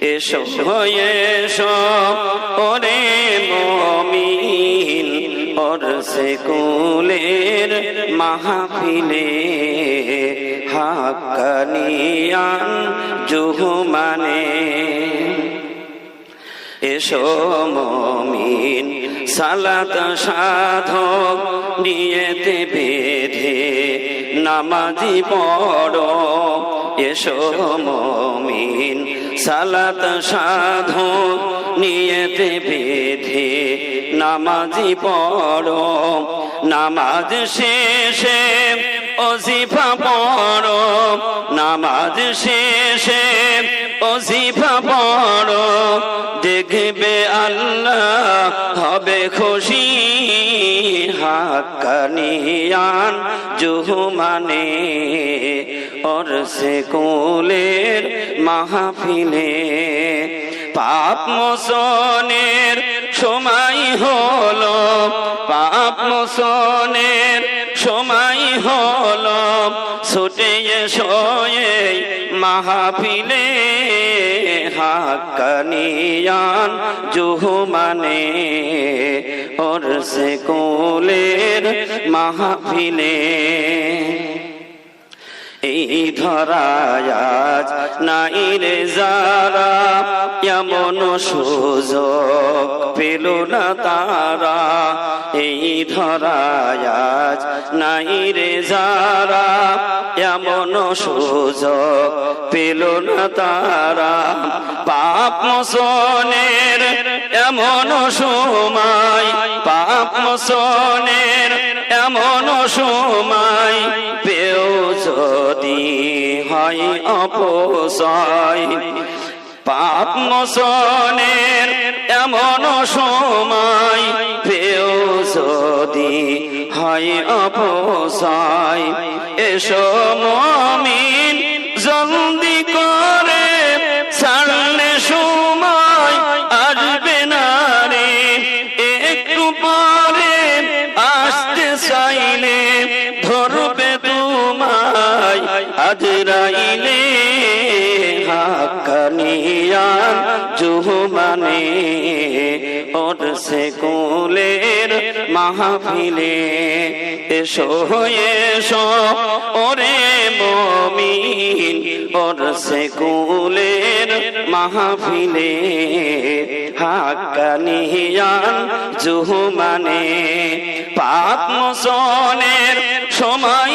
এসো এসো, ওরে মমিন ওর সে কুলের মাহফিলে হাক্কানিয়ান জুহুমানে। এসো মমিন, সালাত সাধক নিয়েতে বেঁধে নামাজি পড়। এসো মমিন সালাত সাধু নিয়েতে বেঁধে নামাজি পড় নামাজ শেষে অজিফা পড় নামাজ শেষে অজিফা পড় দেখবে আল্লাহ হবে খুশি। হাক্কানিয়ান জুহুমানে, ওর সে কুলের মাহফিলে, পাপ মোসনের সময় হলো পাপ মোসনের, সময় হলো ছুটে শোয়ে মাহফিলে। হাক্কানিয়ান জুহুমানে ওর সে কোলের মাহফিলে। এই ধরায়াজ নাই রে যারা, এমন সুযোগ পেল না তারা। এই ধরায়াজ নাই রে যারা, এমন সুযোগ পেল না তারা। পাপ মোসনের এমন সময়, পাপ মোসনের এমন সময় হয় অপসাই। পাপ মোসনের এমন সময় পেও যদি হয় অপসাই। এসো মমিন আজরাইলে হাক্কানিয়ান জুহুমানে ওর সে কুলের মাহফিলে এসো এসো ওরে মমিন, ওর সে কুলের মাহফিলে হাক্কানিয়ান জুহুমানে পাপ মোসনের সময়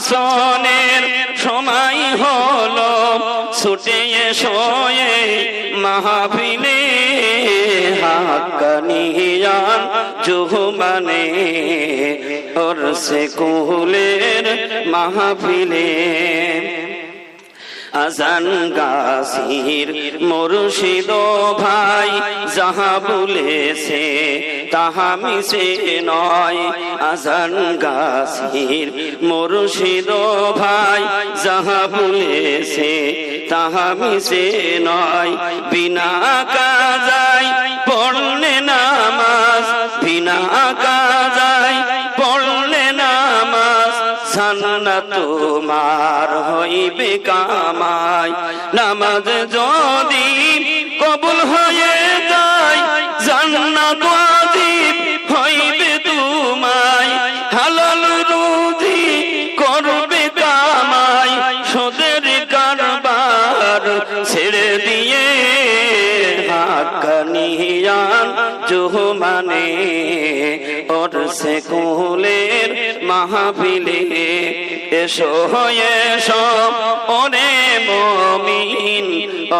পাপ মোসনের সময় হলো ছুটে শোয়ে মাহাবিলে হাক্কানিয়ান জুহুমানে ওর সে কুলের মাহফিলে। আজান গাছির মুর্শিদ ভাই যাহা বলেছে তাহা মিশে নয়। আজান গাছির মুর্শিদ ভাই যাহা বলেছে তাহা মিশে নয়। বিনা কাজাই পড়লে নামাজ, বিনা কাজাই তোমার হইবে কামাই। নামাজ যদি কবুল হয়ে যায়, জান্নাত ওয়াজিব হইবে তোমায়। হালাল রুজি করবে কামাই, সোদের কারবার ছেড়ে দিয়ে হাক্কানিয়ান জুহমানে ওর সে কুলের মাহফিলে এসো এসো, ওরে মমিন।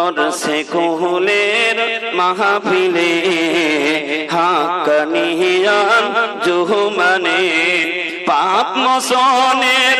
ওর সে কুলের মাহফিলে হাক্কানিয়ান জুহমানে। পাপ মোসনের